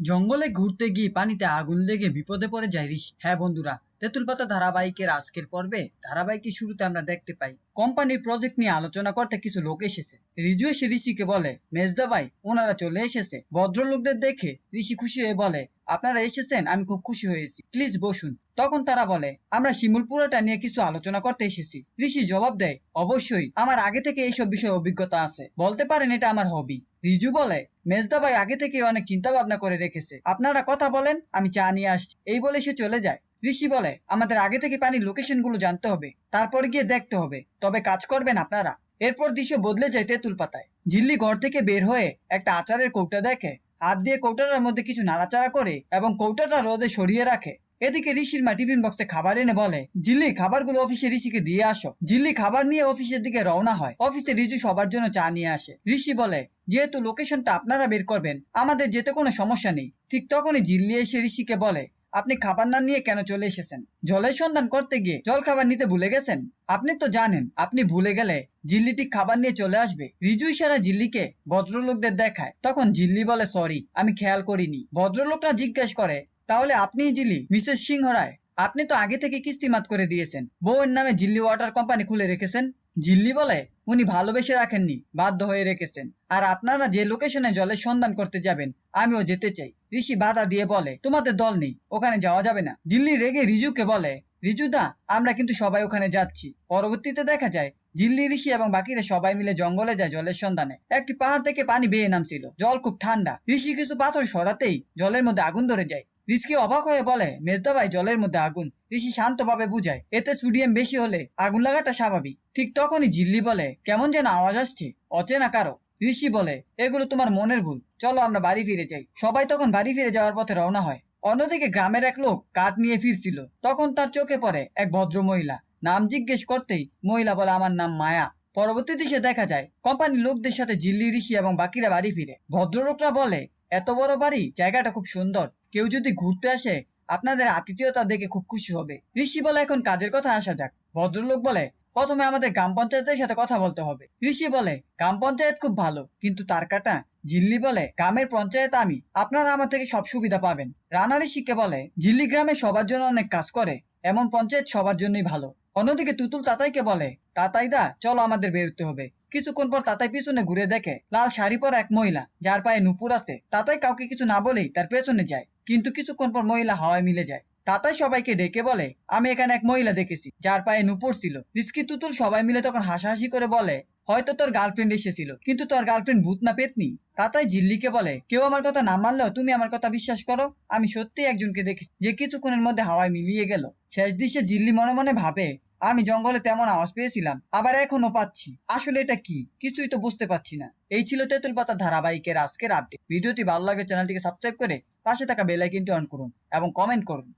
জঙ্গলে ঘুরতে গিয়ে পানিতে আগুন লেগে বিপদে পড়ে যায় ঋষি হ্যাঁ বন্ধুরা তেঁতুল পাতা ধারাবাহিকের আজকের পর্বে ধারাবাহিকের শুরুতে আমরা দেখতে পাই, কোম্পানির প্রজেক্ট নিয়ে আলোচনা করতে কিছু লোক এসেছে। রিজু এসে ঋষিকে বলে, মেজদা ভাই, ওনারা চলে এসেছে। ভদ্রলোকদের দেখে ঋষি খুশি হয়ে বলে আপনারা এসেছেন, আমি খুব খুশি হয়েছি। প্লিজ বসুন। তখন তারা বলে, আমরা শিমুলপুরাটা নিয়ে কিছু আলোচনা করতে এসেছি। ঋষি জবাব দেয়, অবশ্যই, আমার আগে থেকে এইসব বিষয়ে অভিজ্ঞতা আছে। বলতে পারেন এটা আমার হবি রিজু বলে, মেজদা ভাই আগে থেকে অনেক চিন্তা ভাবনা করে রেখেছে। আপনারা কথা বলেন, আমি চা নিয়ে আসছি। এই বলে সে চলে যায়। ঋষি বলে, আমাদের আগে থেকে পানির লোকেশনগুলো জানতে হবে। তারপর গিয়ে দেখতে হবে। তবে কাজ করবেন আপনারা। এরপর দৃশ্য বদলে যায় তেঁতুল পাতায়। ঝিল্লি ঘর থেকে বের হয়ে একটা আচারের কৌটা দেখে হাত দিয়ে কৌটাটার মধ্যে কিছু নাড়াচাড়া করে এবং কৌটাটা রোদে সরিয়ে রাখে। এদিকে ঋষির মা টিফিন বক্সে খাবার এনে বলে, জিল্লি, খাবারগুলো অফিসে ঋষিকে দিয়ে আসো। জিল্লি খাবার নিয়ে অফিসের দিকে রওনা হয়। অফিসে রিজু সবার জন্য চা নিয়ে আসে। ঋষি বলে, যেহেতু লোকেশনটা আপনারা বের করবেন, আমাদের যেতে কোনো সমস্যা নেই। ঠিক তখনই জিল্লি এসে ঋষিকে বলে, আপনি খাবার না নিয়ে কেন চলে এসেছেন? জলের সন্ধান করতে গিয়ে জল খাবার নিতে ভুলে গেছেন? আপনি তো জানেন, আপনি ভুলে গেলে জিল্লি ঠিক খাবার নিয়ে চলে আসবে। রিজু ইশারা জিল্লিকে ভদ্রলোকদের দেখায়। তখন জিল্লি বলে, সরি, আমি খেয়াল করিনি। ভদ্রলোকরা জিজ্ঞেস করে, তাহলে আপনিই জিল্লি, মিসেস সিংহ রায় আপনি তো আগে থেকে কিস্তিমাত করে দিয়েছেন। বউয়ের নামে জিল্লি ওয়াটার কোম্পানি খুলে রেখেছেন? জিল্লি বলে, উনি ভালোবেসে রাখেননি, বাধ্য হয়ে রেখেছেন। আর আপনারা যে লোকেশনে জলের সন্ধান করতে যাবেন, আমিও যেতে চাই। ঋষি বাধা দিয়ে বলে, তোমাদের দল নেই, ওখানে যাওয়া যাবে না। জিল্লি রেগে রিজুকে বলে রিজুদা আমরা কিন্তু সবাই ওখানে যাচ্ছি। পরবর্তীতে দেখা যায়, জিল্লি, ঋষি এবং বাকিরা সবাই মিলে জঙ্গলে যায় জলের সন্ধানে। একটি পাহাড় থেকে পানি বেয়ে নামছিল। জল খুব ঠান্ডা। ঋষি কিছু পাথর সরাতেই জলের মধ্যে আগুন ধরে যায়। ঋষি অবাক হয়ে বলে, মেজদা ভাই, জলের মধ্যে আগুন। ঋষি শান্তভাবে বুঝায়, এতে সোডিয়াম বেশি হলে আগুন লাগাটা স্বাভাবিক। ঠিক তখনই জিল্লি বলে, কেমন যেন আওয়াজ আসছে, অচেনা কারও। ঋষি বলে, এগুলো তোমার মনের ভুল। চলো আমরা বাড়ি ফিরে যাই। সবাই তখন বাড়ি ফিরে যাওয়ার পথে রওনা হয়। অন্যদিকে গ্রামের এক লোক কাঠ নিয়ে ফিরছিল। তখন তার চোখে পড়ে এক ভদ্র মহিলা নাম জিজ্ঞেস করতেই মহিলা বলে, আমার নাম মায়া। পরবর্তীতে সে দেখা যায় কোম্পানির লোকদের সাথে জিল্লি ঋষি এবং বাকিরা বাড়ি ফিরে। ভদ্রলোকরা বলে, এত বড় বাড়ি, জায়গাটা খুব সুন্দর। কেউ যদি ঘুরতে আসে, আপনাদের আতিথেয়তা দেখে খুব খুশি হবে। ঋষি বলে, এখন কাজের কথা আসা যাক। ভদ্রলোক বলে প্রথমে আমাদের গ্রাম পঞ্চায়েতের সাথে কথা বলতে হবে। ঋষি বলে, গ্রাম পঞ্চায়েত খুব ভালো, কিন্তু তার কাটা ঝিল্লি বলে, গ্রামের পঞ্চায়েত আমি, আপনারা আমার থেকে সব সুবিধা পাবেন। রানা ঋষিকে বলে, ঝিল্লি গ্রামে সবার জন্য অনেক কাজ করে, এমন পঞ্চায়েত সবার জন্যই ভালো। অন্যদিকে তুতুল তাতাইকে বলে, তাতাইদা, চলো আমাদের বেরোতে হবে। কিছুক্ষণ পর তাতাই পিছনে ঘুরে দেখে, লাল শাড়ি পরা এক মহিলা, যার পায়ে নুপুর আছে। তাতাই কাউকে কিছু না বলেই তার পেছনে যায়, কিন্তু কিছুক্ষণ পর মহিলা হাওয়ায় মিলে যায়। তাতাই সবাইকে ডেকে বলে, আমি এখানে এক মহিলা দেখেছি, যার পায়ে নুপুর ছিল। রিস্কি তুতুল সবাই মিলে তখন হাসাহাসি করে বলে, হয়তো তোর গার্লফ্রেন্ড এসেছিল, কিন্তু তোর গার্লফ্রেন্ড ভূত না পেতনি? তাতাই জিল্লিকে বলে, কেউ আমার কথা না মানলেও তুমি আমার কথা বিশ্বাস করো, আমি সত্যি একজনকে দেখেছি, যে কিছুক্ষণের মধ্যে হাওয়ায় মিলিয়ে গেল। শেষ দৃশ্যে জিল্লি মনে মনে ভাবে, আমি জঙ্গলে তেমন আওয়াজ পেয়েছিলাম, আবার এখনও পাচ্ছি। আসলে এটা কি? কিছুই তো বুঝতে পারছি না। এই ছিল তেঁতুল পাতা ধারাবাহিকের আজকের আপডেট ভিডিওটি ভালো লাগলে চ্যানেলটিকে সাবস্ক্রাইব করে পাশে থাকা বেল অন করুন এবং কমেন্ট করুন।